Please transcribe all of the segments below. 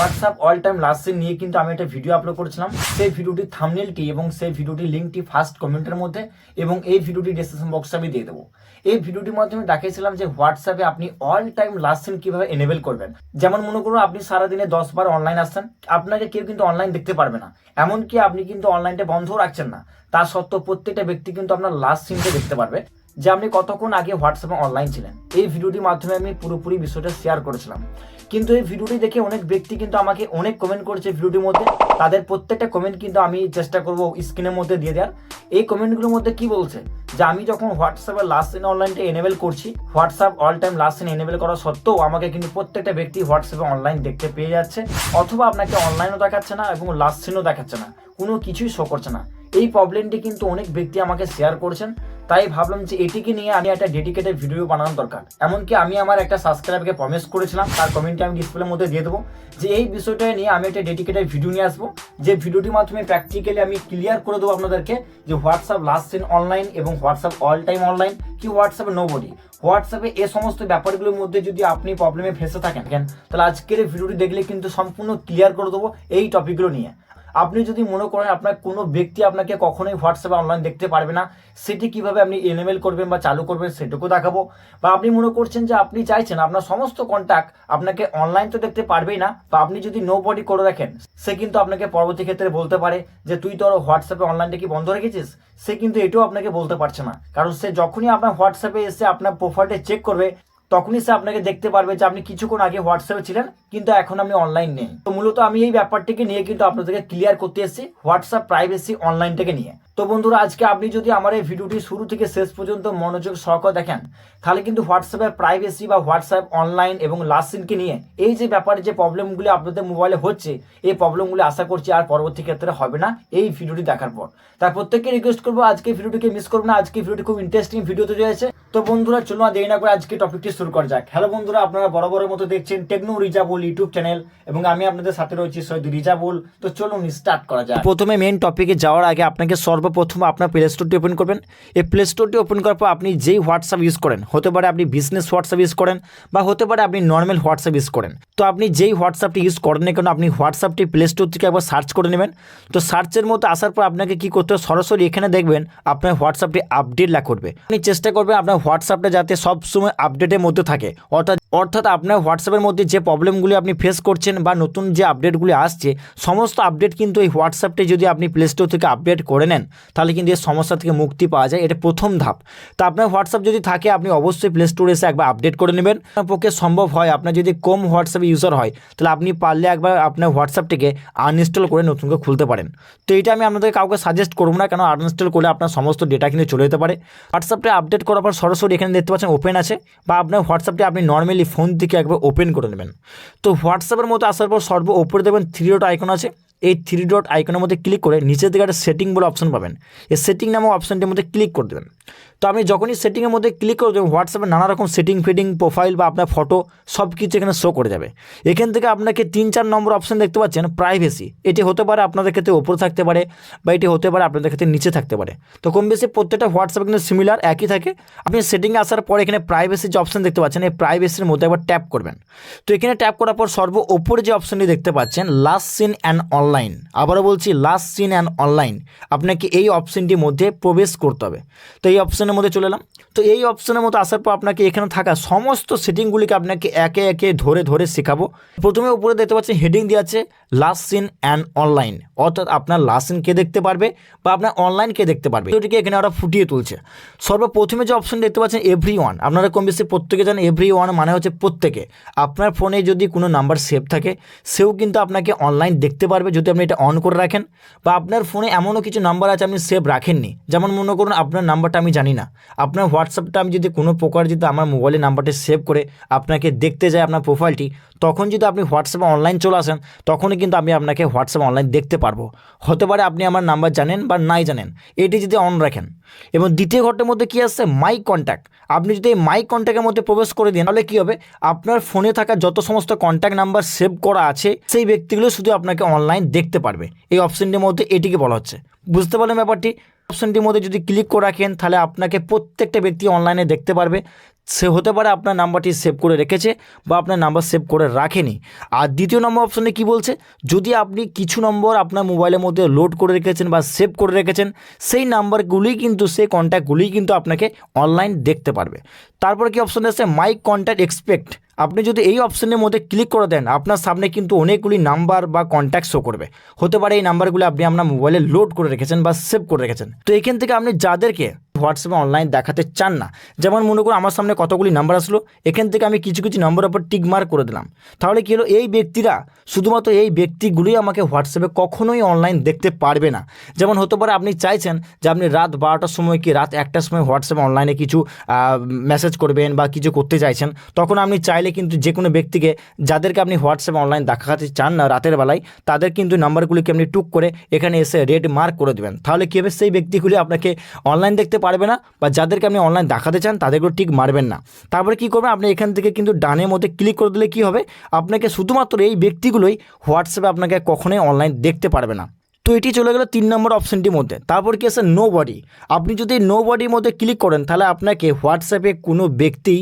WhatsApp all time last seen নিয়ে কিন্তু আমি একটা ভিডিও আপলোড করেছিলাম। সেই ভিডিওটির থামনেলটি এবং সেই ভিডিওটির লিঙ্কটি ফার্স্ট কমেন্টের মধ্যে এবং এই ভিডিওটি ডিসক্রিপশন বক্সে আমি দিয়ে দেবো। এই ভিডিওটির মাধ্যমে দেখিয়েছিলাম যে হোয়াটসঅ্যাপে আপনি অল টাইম লাস্ট সিন কীভাবে এনেবেল করবেন। যেমন মনে করুন আপনি সারাদিনে দশ বার অনলাইন আসছেন, আপনাকে কেউ কিন্তু অনলাইন দেখতে পারবে না। এমনকি আপনি কিন্তু অনলাইনটা বন্ধও রাখছেন না। তার সত্ত্বেও প্রত্যেকটা ব্যক্তি কিন্তু আপনার লাস্ট সিনটা দেখতে পারবে। যে আপনি কতক্ষণ আগে হোয়াটসঅ্যাপে অনলাইন ছিলেন। এই ভিডিওটির মাধ্যমে আমি পুরোপুরি বিষয়টা শেয়ার করেছিলাম। কিন্তু এই ভিডিওটি দেখে অনেক ব্যক্তি কিন্তু আমাকে অনেক কমেন্ট করেছে ভিডিওটির মধ্যে। তাদের প্রত্যেকটা কমেন্ট কিন্তু আমি চেষ্টা করব স্ক্রিনের মধ্যে দিয়ে দেওয়ার। এই কমেন্টগুলোর মধ্যে কি বলছে? যে আমি যখন হোয়াটসঅ্যাপে লাস্ট সিন অনলাইনটা এনেবেল করছি, WhatsApp all time last seen enable করা সত্ত্বেও আমাকে কিন্তু প্রত্যেকটা ব্যক্তি হোয়াটসঅ্যাপে অনলাইন দেখতে পেয়ে যাচ্ছে। অথবা আপনাকে অনলাইনও দেখাচ্ছে না এবং লাস্ট সিনও দেখাচ্ছে না। কোনো কিছুই শো করছে না। এই প্রবলেমটি কিন্তু অনেক ব্যক্তি আমাকে শেয়ার করেছেন। তাই ভাবলাম যে এটিকে নিয়ে আমি একটা ডেডিকেটেড ভিডিও বানানো দরকার। এমনকি আমি আমার একটা সাবস্ক্রাইবকে প্রমিস করেছিলাম, তার কমেন্টে আমি ডিসপ্লের মধ্যে দিয়ে দেবো। যে এই বিষয়টা নিয়ে আমি একটা ডেডিকেটেড ভিডিও নিয়ে আসব। যে ভিডিওটির মাধ্যমে প্র্যাকটিক্যালি আমি ক্লিয়ার করে দেবো আপনাদেরকে যে হোয়াটসঅ্যাপ লাস্ট সিন অনলাইন এবং হোয়াটসঅ্যাপ অল টাইম অনলাইন কি হোয়াটসঅ্যাপে নো বডি হোয়াটসঅ্যাপে এ সমস্ত ব্যাপারগুলোর মধ্যে যদি আপনি প্রবলেমে ফেসে থাকেন তাহলে আজকের ভিডিওটি দেখলে কিন্তু সম্পূর্ণ ক্লিয়ার করে দেবো এই টপিকগুলো নিয়ে। আপনি যদি মনে করেন আপনার কোনো ব্যক্তি আপনাকে কখনোই হোয়াটসঅ্যাপে অনলাইন দেখতে পারবে না, সেটি কীভাবে আপনি এনএমএল করবেন বা চালু করবেন সেটুকু দেখাবো। বা আপনি মনে করছেন যে আপনি চাইছেন আপনার সমস্ত কন্ট্যাক্ট আপনাকে অনলাইন তো দেখতে পারবেই না, বা আপনি যদি নো বডি করে রাখেন, সে কিন্তু আপনাকে পরবর্তী ক্ষেত্রে বলতে পারে যে, তুই তোর হোয়াটসঅ্যাপে অনলাইনটা কি বন্ধ রেখেছিস? সে কিন্তু এটাও আপনাকে বলতে পারছে না। কারণ সে যখনই আপনার হোয়াটসঅ্যাপে এসে আপনার প্রোফাইলটা চেক করবে, তখনই সে আপনাকে দেখতে পারবে যে আপনি কিছুক্ষণ আগে হোয়াটসঅ্যাপে ছিলেন কিন্তু এখন আমি অনলাইন নেই। তো মূলত আমি এই ব্যাপারটিকে নিয়ে কিন্তু আপনাদেরকে ক্লিয়ার করতে এসেছি হোয়াটসঅ্যাপ প্রাইভেসি অনলাইনটাকে নিয়ে। তো বন্ধুরা, আজকে আপনি যদি আমার এই ভিডিওটি শুরু থেকে শেষ পর্যন্ত মনোযোগ সহকারে দেখেন, তাহলে কিন্তু হোয়াটসঅ্যাপের প্রাইভেসি বা হোয়াটসঅ্যাপ অনলাইন এবং লাস্ট সিনকে নিয়ে এই যে ব্যাপারে, যে প্রবলেমগুলি আপনাদের মোবাইলে হচ্ছে, এই প্রবলেমগুলি আশা করছি আর পরবর্তী ক্ষেত্রে হবে না। এই ভিডিওটি দেখার পর। তার প্রত্যেককে রিকোয়েস্ট করব, আজকে ভিডিওটিকে মিস করব না, আজকে ভিডিওটি খুব ইন্টারেস্টিং ভিডিও তৈরি হয়েছে। তো বন্ধুরা, চলুন দেরি না করে আজকে টপিকটি শুরু করা যাক। হ্যালো বন্ধুরা, আপনারা বড় বড় মতো দেখছেন টেকনো রিজাবুল ইউটিউব চ্যানেল এবং আমি আপনাদের সাথে রয়েছি সৈয়দ রিজাবুল তো চলুন স্টার্ট করা যাক। প্রথমে মেন টপিকে যাওয়ার আগে আপনাকে সর্বপ্রথম আপনার প্লে স্টোরটি ওপেন করবেন। এই প্লে স্টোরটি ওপেন করার পর আপনি যেই হোয়াটসঅ্যাপ ইউজ করেন, হতে পারে আপনি বিজনেস হোয়াটসঅ্যাপ ইউজ করেন বা হতে পারে আপনি নর্মাল হোয়াটসঅ্যাপ ইউজ করেন। তো আপনি যেই হোয়াটসঅ্যাপটি ইউজ করেন না কেন, আপনি হোয়াটসঅ্যাপটি প্লে স্টোর থেকে একবার সার্চ করে নেবেন। তো সার্চের মতো আসার পর আপনাকে কি করতে হবে? সরাসরি এখানে দেখবেন আপনার হোয়াটসঅ্যাপটি আপডেট লেখা করবে আপনি চেষ্টা করবেন আপনার হোয়াটসঅ্যাপটা যাতে সবসময় আপডেটের মধ্যে থাকে। অর্থাৎ অর্থাৎ আপনার হোয়াটসঅ্যাপের মধ্যে যে প্রবলেমগুলি আপনি ফেস করছেন বা নতুন যে আপডেটগুলি আসছে, সমস্ত আপডেট কিন্তু এই হোয়াটসঅ্যাপটি যদি আপনি প্লে স্টোর থেকে আপডেট করে নেন, তাহলে কিন্তু এই সমস্যা থেকে মুক্তি পাওয়া যায়। এটা প্রথম ধাপ। তো আপনার হোয়াটসঅ্যাপ যদি থাকে, আপনি অবশ্যই প্লে স্টোরে এসে একবার আপডেট করে নেবেন। আপনার পক্ষে সম্ভব হয়, আপনার যদি কম হোয়াটসঅ্যাপ ইউজার হয়, তাহলে আপনি পারলে একবার আপনার হোয়াটসঅ্যাপটিকে আনইনস্টল করে নতুন করে খুলতে পারেন। তো এটা আমি আপনাদের কাউকে সাজেস্ট করব না, কেন আনইনস্টল করলে আপনার সমস্ত ডেটা কিন্তু চলে যেতে পারে। হোয়াটসঅ্যাপটা আপডেট করার পর সরাসরি এখানে দেখতে পাচ্ছেন ওপেন আছে, বা আপনার হোয়াটসঅ্যাপটি আপনি নর্মালি ফোন থেকে একবার ওপেন করে নেবেন। তো হোয়াটসঅ্যাপের মতো আসার পর সর্ব ওপরে দেখবেন থ্রি ডট আইকন আছে। এই থ্রি ডট আইকনের মধ্যে ক্লিক করে নিচের দিকে একটা সেটিং বলে অপশন পাবেন। এই সেটিং নামক অপশনটির মধ্যে ক্লিক করে দেবেন। তো আপনি যখনই সেটিংয়ের মধ্যে ক্লিক করে দেবেন হোয়াটসঅ্যাপে নানা রকম সেটিং ফিটিং প্রোফাইল বা আপনার ফটো সব কিছু এখানে শো করে যাবে। এখান থেকে আপনাকে তিন চার নম্বর অপশন দেখতে পাচ্ছেন প্রাইভেসি এটি হতে পারে আপনাদের ক্ষেত্রে ওপরে থাকতে পারে বা এটি হতে পারে আপনাদের ক্ষেত্রে নিচে থাকতে পারে। তো কম বেশি প্রত্যেকটা হোয়াটসঅ্যাপ কিন্তু সিমিলার একই থাকে। আপনি সেটিংয়ে আসার পর এখানে প্রাইভেসি যে অপশন দেখতে পাচ্ছেন, এই প্রাইভেসির মধ্যে একবার ট্যাপ করবেন। তো এখানে ট্যাপ করার পর সর্ব ওপরে যে অপশনটি দেখতে পাচ্ছেন লাস্ট সিন অ্যান্ড অনলাইন আবারও বলছি লাস্ট সিন অ্যান্ড অনলাইন আপনাকে এই অপশনটির মধ্যে প্রবেশ করতে হবে। তো এই অপশানের মধ্যে চলে এলাম। তো এই অপশনের মধ্যে আসার পর আপনাকে এখানে থাকা সমস্ত সেটিংগুলিকে আপনাকে একে একে ধরে ধরে শেখাবো। প্রথমে উপরে দেখতে পাচ্ছেন হেডিং দিয়ে আছে লাস্ট সিন অ্যান্ড অনলাইন অর্থাৎ আপনার লাস্ট সিন কে দেখতে পারবে বা আপনার অনলাইন কে দেখতে পারবে। এটিকে এখানে ওরা ফুটিয়ে তুলছে। সর্বপ্রথমে যে অপশন দেখতে পাচ্ছেন এভরি ওয়ান আপনারা কম বেশি প্রত্যেকে জানেন এভরি ওয়ান মানে হচ্ছে প্রত্যেকে। আপনার ফোনে যদি কোনো নাম্বার সেভ থাকে, সেও কিন্তু আপনাকে অনলাইন দেখতে পারবে। যদি আপনি এটা অন করে রাখেন বা আপনার ফোনে এমনও কিছু নাম্বার আছে আপনি সেভ রাখেননি, যেমন মনে করুন আপনার নাম্বারটা আমি জানি না, আপনার হোয়াটসঅ্যাপটা আমি যদি কোনো প্রকার যদি আমার মোবাইলের নাম্বারটি সেভ করে আপনাকে দেখতে যায়, আপনার প্রোফাইলটি তখন যদি আপনি হোয়াটসঅ্যাপে অনলাইন চলে আসেন, তখনই কিন্তু আমি আপনাকে হোয়াটসঅ্যাপ অনলাইন দেখতে পারব। হতে পারে আপনি আমার নাম্বার জানেন বা নাই জানেন, এটি যদি অন রাখেন। এবং দ্বিতীয় ঘরটার মধ্যে কী আসছে মাই কন্ট্যাক্ট আপনি যদি এই মাই কন্ট্যাক্টের মধ্যে প্রবেশ করে দিন, তাহলে কী হবে? আপনার ফোনে থাকা যত সমস্ত কন্ট্যাক্ট নাম্বার সেভ করা আছে, সেই ব্যক্তিগুলো শুধু আপনাকে অনলাইন দেখতে পারবে। এই অপশনটির মধ্যে এটিকে বলা হচ্ছে। বুঝতে পারলেন ব্যাপারটি? অপশনটির মধ্যে যদি ক্লিক করে রাখেন, তাহলে আপনাকে প্রত্যেকটা ব্যক্তি অনলাইনে দেখতে পারবে। সে হতে পারে আপনার নাম্বারটি সেভ করে রেখেছে বা আপনার নাম্বার সেভ করে রাখেনি। আর দ্বিতীয় নম্বর অপশনে কি বলছে? যদি আপনি কিছু নম্বর আপনার মোবাইলের মধ্যে লোড করে রেখেছেন বা সেভ করে রেখেছেন, সেই নাম্বারগুলোই কিন্তু, সেই কন্ট্যাক্টগুলোই কিন্তু আপনাকে অনলাইন দেখতে পারবে। তারপর কি অপশন আছে? মাই কন্ট্যাক্ট এক্সপেক্ট আপনি যদি এই অপশনের মধ্যে ক্লিক করে দেন, আপনার সামনে কিন্তু অনেকগুলি নাম্বার বা কন্ট্যাক্ট শো করবে। হতে পারে এই নাম্বারগুলো আপনি আপনার মোবাইলে লোড করে রেখেছেন বা সেভ করে রেখেছেন। তো এখান থেকে আপনি যাদেরকে হোয়াটসঅ্যাপে অনলাইন দেখাতে চান না। যেমন মনে করুন আমার সামনে কতগুলি নাম্বার আসলো, এখান থেকে আমি কিছু কিছু নাম্বারের উপর টিক মার্ক করে দিলাম। তাহলে কী হলো? এই ব্যক্তিরা, শুধুমাত্র এই ব্যক্তিগুলোই আমাকে হোয়াটসঅ্যাপে কখনোই অনলাইন দেখতে পারবে না। যেমন হতে পারে আপনি চাইছেন যে আপনি রাত বারোটার সময় কি রাত একটার সময় হোয়াটসঅ্যাপে অনলাইনে কিছু মেসেজ করবেন বা কিছু করতে চাইছেন, তখন আপনি চাইলে কিন্তু যে কোনো ব্যক্তিকে, যাদেরকে আপনি হোয়াটসঅ্যাপে অনলাইন দেখাতে চান না রাতের বেলায়, তাদের কিন্তু নাম্বারগুলিকে আপনি টুক করে এখানে এসে রেড মার্ক করে দেবেন। তাহলে কী হবে? সেই ব্যক্তিগুলি আপনাকে অনলাইন দেখতে পারবে না বা যাদেরকে আপনি অনলাইন দেখাতে চান তাদেরকেও ঠিক মারবেন না। তারপরে কি করবেন? আপনি এখান থেকে কিন্তু ডানের মধ্যে ক্লিক করে দিলে কি হবে? আপনাকে শুধুমাত্র এই ব্যক্তিগুলোই হোয়াটসঅ্যাপে আপনাকে কখনোই অনলাইন দেখতে পারবে না। তো এটি চলে গেল তিন নম্বর অপশনটির মধ্যে। তারপর কি আছে? নো বডি আপনি যদি নো বডির মধ্যে ক্লিক করেন, তাহলে আপনাকে হোয়াটসঅ্যাপে কোনো ব্যক্তি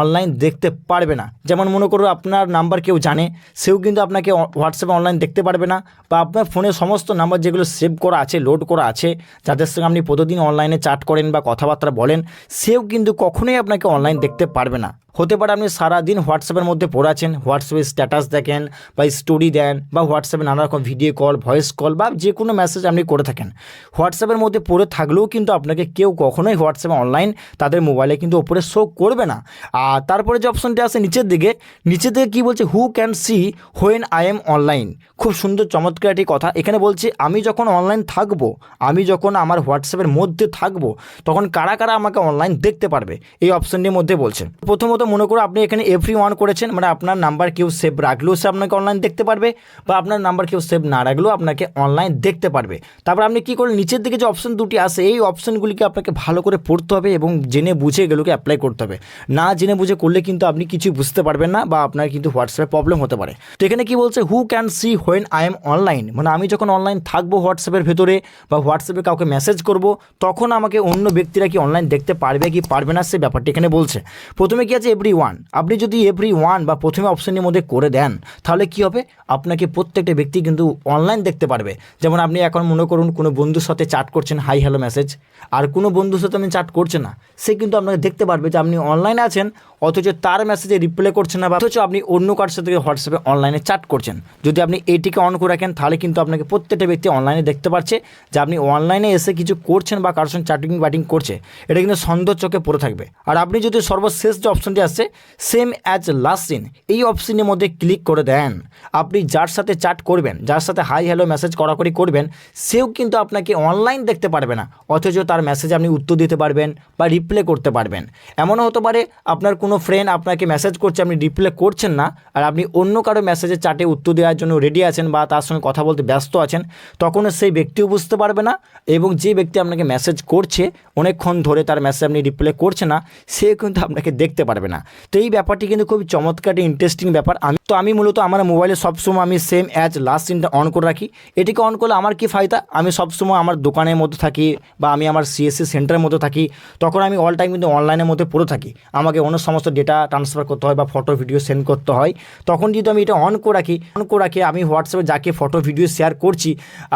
অনলাইন দেখতে পারবে না। যেমন মনে করুন আপনার নাম্বার কেউ জানে, সেও কিন্তু আপনাকে হোয়াটসঅ্যাপে অনলাইন দেখতে পারবে না, বা আপনার ফোনে সমস্ত নাম্বার যেগুলো সেভ করা আছে লোড করা আছে, যাদের সঙ্গে আপনি প্রতিদিন অনলাইনে চ্যাট করেন বা কথাবার্তা বলেন, সেও কিন্তু কখনোই আপনাকে অনলাইন দেখতে পারবে না। হতে পারে আপনি সারাদিন হোয়াটসঅ্যাপের মধ্যে পড়ে আছেন হোয়াটসঅ্যাপে স্ট্যাটাস দেখেন বা স্টোরি দেন বা হোয়াটসঅ্যাপে নানা রকম ভিডিও কল ভয়েস কল বা যে কোনো মেসেজ আপনি করে থাকেন। হোয়াটসঅ্যাপের মধ্যে পড়ে থাকলেও কিন্তু আপনাকে কেউ কখনোই হোয়াটসঅ্যাপে অনলাইন তাদের মোবাইলে কিন্তু ওপরে শো করবে না। আর তারপরে যে অপশনটি আছে নিচের দিকে নিচের দিকে কী বলছে? Who can see when I am online খুব সুন্দর চমৎকার একটি কথা। এখানে বলছে, আমি যখন অনলাইন থাকব, আমি যখন আমার হোয়াটসঅ্যাপের মধ্যে থাকব, তখন কারা কারা আমাকে অনলাইন দেখতে পারবে? এই অপশনটির মধ্যে বলছে। প্রথমত মনে করো আপনি এখানে এভরি ওয়ান করেছেন মানে আপনার নাম্বার কেউ সেভ রাখলেও সে আপনাকে অনলাইন দেখতে পারবে, বা আপনার নাম্বার কেউ সেভ না রাখলেও আপনাকে অনলাইন দেখতে পারবে। তারপর আপনি কী করলেন? নিচের দিকে যে অপশন দুটি আছে, এই অপশনগুলিকে আপনাকে ভালো করে পড়তে হবে এবং জেনে বুঝে এগুলোকে অ্যাপ্লাই করতে হবে। না জেনে বুঝে করলে কিন্তু আপনি কিছুই বুঝতে পারবেন না, বা আপনার কিন্তু হোয়াটসঅ্যাপে প্রবলেম হতে পারে। তো এখানে কি বলছে? Who can see when I am online মানে আমি যখন অনলাইন থাকব হোয়াটসঅ্যাপের ভেতরে, বা হোয়াটসঅ্যাপে কাউকে মেসেজ করব, তখন আমাকে অন্য ব্যক্তিরা কি অনলাইন দেখতে পারবে কি পারবে না, সে ব্যাপারটি এখানে বলছে। প্রথমে কি আছে? এভরি ওয়ান আপনি যদি এভরি ওয়ান বা প্রথমে অপশনের মধ্যে করে দেন, তাহলে কি হবে? আপনাকে প্রত্যেকটা ব্যক্তি কিন্তু অনলাইন দেখতে পারবে। যেমন আপনি এখন মনে করুন কোনো বন্ধুর সাথে চ্যাট করছেন হাই হ্যালো মেসেজ আর কোনো বন্ধুর সাথে আপনি চ্যাট করছেন না, সে কিন্তু আপনাকে দেখতে পারবে যে আপনি অনলাইনে আছেন, অথচ তার মেসেজে রিপ্লাই করছেন না বা অথচ আপনি অন্য কার সাথে হোয়াটসঅ্যাপে অনলাইনে চ্যাট করছেন। যদি আপনি এটিকে অন করে রাখেন, তাহলে কিন্তু আপনাকে প্রত্যেকটা ব্যক্তি অনলাইনে দেখতে পাচ্ছে যে আপনি অনলাইনে এসে কিছু করছেন বা কারোর সঙ্গে চ্যাটিং ব্যাটিং করছে। এটা কিন্তু সন্দেহ চোখে পড়ে থাকবে। আর আপনি যদি সর্বশেষ যে অপশনটি আসছে সেম অ্যাজ লাস্ট সিন এই অপশনের মধ্যে ক্লিক করে দেন। আপনি যার সাথে চ্যাট করবেন, যার সাথে হাই হ্যালো মেসেজ করাকরি করবেন, সেও কিন্তু আপনাকে অনলাইন দেখতে পারবে না। অথচ তার মেসেজে আপনি উত্তর দিতে পারবেন বা রিপ্লাই করতে পারবেন। এমনও হতে পারে আপনার কোনো ফ্রেন্ড আপনাকে মেসেজ করছে, আপনি রিপ্লে করছেন না, আর আপনি অন্য কারও মেসেজে চাটে উত্তর দেওয়ার জন্য রেডি আছেন বা তার সঙ্গে কথা বলতে ব্যস্ত আছেন, তখনও সেই ব্যক্তিও বুঝতে পারবে না এবং যে ব্যক্তি আপনাকে মেসেজ করছে, অনেকক্ষণ ধরে তার মেসেজ আপনি রিপ্লে করছে না সে কিন্তু আপনাকে দেখতে পারবে না। তো এই ব্যাপারটি কিন্তু খুব চমৎকার ইন্টারেস্টিং ব্যাপার। আমি তো আমি মূলত আমার মোবাইলে সবসময় আমি সেম অ্যাজ লাস্ট সিনটা অন করে রাখি। এটিকে অন করলে আমার কি ফায়দা? আমি সবসময় আমার দোকানের মধ্যে থাকি বা আমি আমার সিএসসি সেন্টারের মধ্যে থাকি। তখন আমি অল টাইম কিন্তু অনলাইনের মধ্যে পড়ে থাকি। আমাকে অন্য সমস্ত ডেটা ট্রান্সফার করতে হয় বা ফটো ভিডিও সেন্ড করতে হয়। তখন যদি আমি এটা অন করে রাখি অন করে রাখি আমি হোয়াটসঅ্যাপে যাকে ফটো ভিডিও শেয়ার করছি,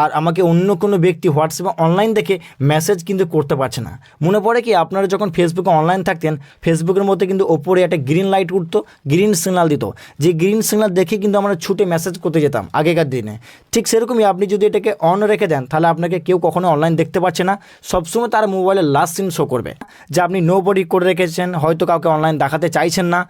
আর আমাকে অন্য কোনো ব্যক্তি হোয়াটসঅ্যাপে অনলাইন দেখে মেসেজ কিন্তু করতে পারছে না। মনে পড়ে কি আপনারা যখন ফেসবুকে অনলাইন থাকতেন ফেসবুকের মধ্যে কিন্তু ওপরে একটা গ্রিন লাইট উঠতো গ্রিন সিগনাল দিত। যে গ্রিন সিগনাল দেখে কিন্তু আমরা ছুটে মেসেজ করতে যেতাম আগেকার দিনে। ঠিক সেরকমই আপনি যদি এটাকে অন রেখে দেন, তাহলে আপনাকে কেউ কখনো অনলাইন দেখতে পাচ্ছে না। সবসময় তার মোবাইলের লাস্ট সিন শো করবে। যে আপনি নো বডি করে রেখেছেন, হয়তো কাউকে অনলাইন দেখাতে চাইছেন না।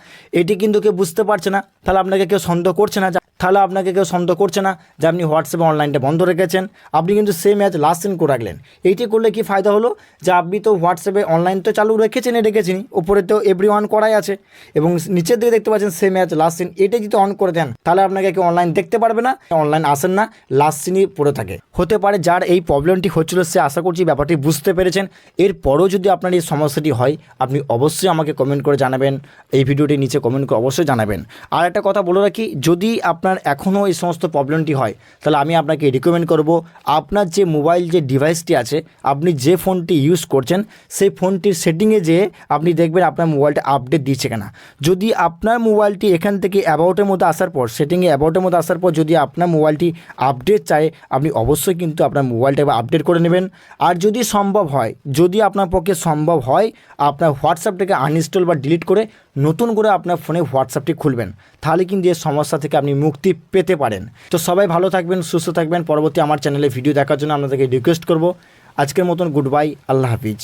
এটি কিন্তু কেউ বুঝতে পারছে না, তাহলে আপনাকে কেউ সন্দেহ করছে না তাহলে আপনাকে কেউ সন্দেহ করছে না যে আপনি হোয়াটসঅ্যাপে অনলাইনটা বন্ধ রেখেছেন। আপনি কিন্তু সেম অ্যাজ লাস্ট সিন করে রাখলেন। এইটি করলে কি ফায়দা হলো? যে আপনি তো হোয়াটসঅ্যাপে অনলাইন তো চালু রেখেছেন রেখেছেন উপরে তো এভরি ওয়ান করাই আছে। এবং নিচের দিকে দেখতে পাচ্ছেন সেম অ্যাজ লাস্ট সিন এটা যদি অন করে দেন, তাহলে আপনাকে কেউ অনলাইন দেখতে পারবে না। অনলাইন আসেন না লাস্ট সিনই পড়ে থাকে। হতে পারে যার এই প্রবলেমটি হচ্ছিল, সে আশা করছি ব্যাপারটি বুঝতে পেরেছেন। এরপরও যদি আপনার এই সমস্যাটি হয়, আপনি অবশ্যই আমাকে কমেন্ট করে জানাবেন। এই ভিডিওটির নিচে কমেন্ট করে অবশ্যই জানাবেন। আর একটা কথা বলে রাখি, যদি আপনার এখনও এই সমস্ত প্রবলেমটি হয়, তাহলে আমি আপনাকে রিকমেন্ড করব আপনার যে মোবাইল যে ডিভাইসটি আছে, আপনি যে ফোনটি ইউজ করছেন, সেই ফোনটির সেটিংয়ে যেয়ে আপনি দেখবেন আপনার মোবাইলটা আপডেট দিচ্ছে কিনা। যদি আপনার মোবাইলটি এখান থেকে অ্যাবাউটের মধ্যে আসার পর সেটিংয়ে অ্যাবাউটের মধ্যে আসার পর যদি আপনার মোবাইলটি আপডেট চায়, আপনি অবশ্যই কিন্তু আপনার মোবাইলটা আপডেট করে নেবেন। আর যদি সম্ভব হয়, যদি আপনার পক্ষে সম্ভব হয়, আপনার হোয়াটসঅ্যাপটাকে আনইনস্টল বা ডিলিট করে নতুন করে আপনার ফোনে হোয়াটসঅ্যাপটি খুলবেন। তাহলে কিন্তু এই সমস্যা থেকে আপনি মুক্তি পেতে পারেন। তো সবাই ভালো থাকবেন, সুস্থ থাকবেন। পরবর্তী আমার চ্যানেলে ভিডিও দেখার জন্য আপনাদেরকে রিকোয়েস্ট করব। আজকের মতন গুড বাই আল্লাহ হাফিজ।